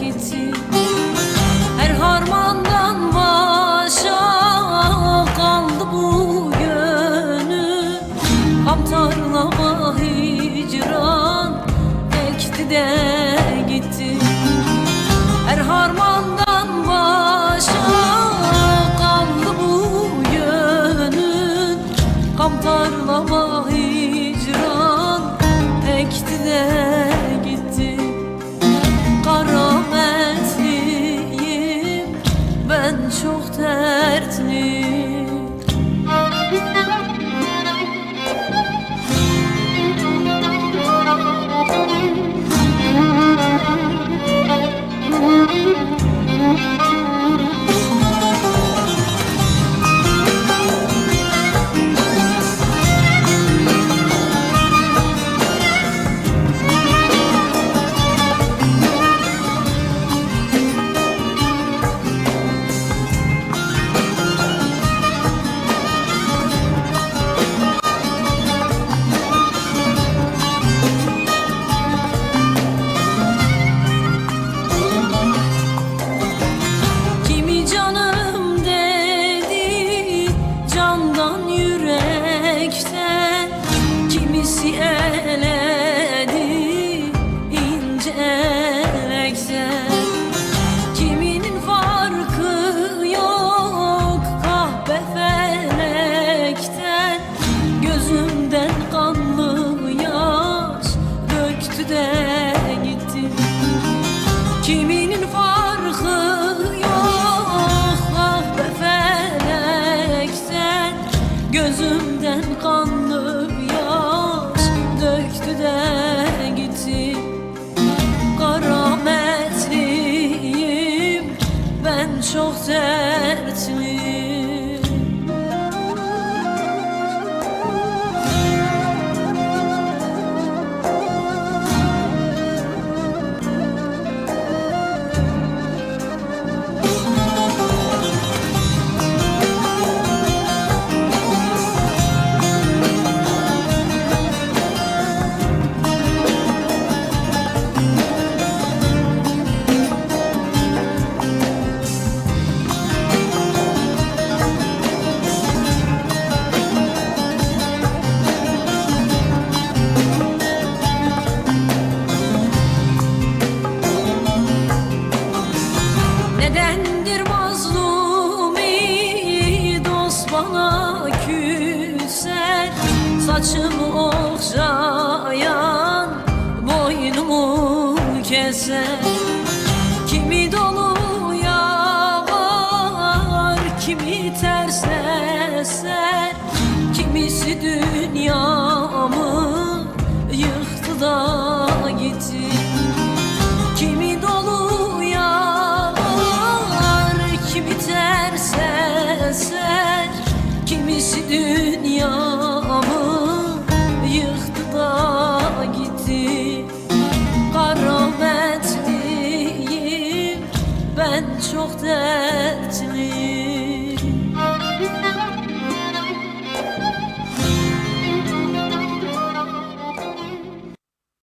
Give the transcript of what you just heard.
gitti. Her harmandan başa kaldı bu gönül Ham hicran ekti de çok dertliyim dertliyim Saçımı okşayan boynumu keser. Kimi dolu yağar kimi ters eser Kimisi dünyamı yıktı da gitti. Kimi dolu yağar, kimi ters eser Kimisi dünyamı çok dertliyim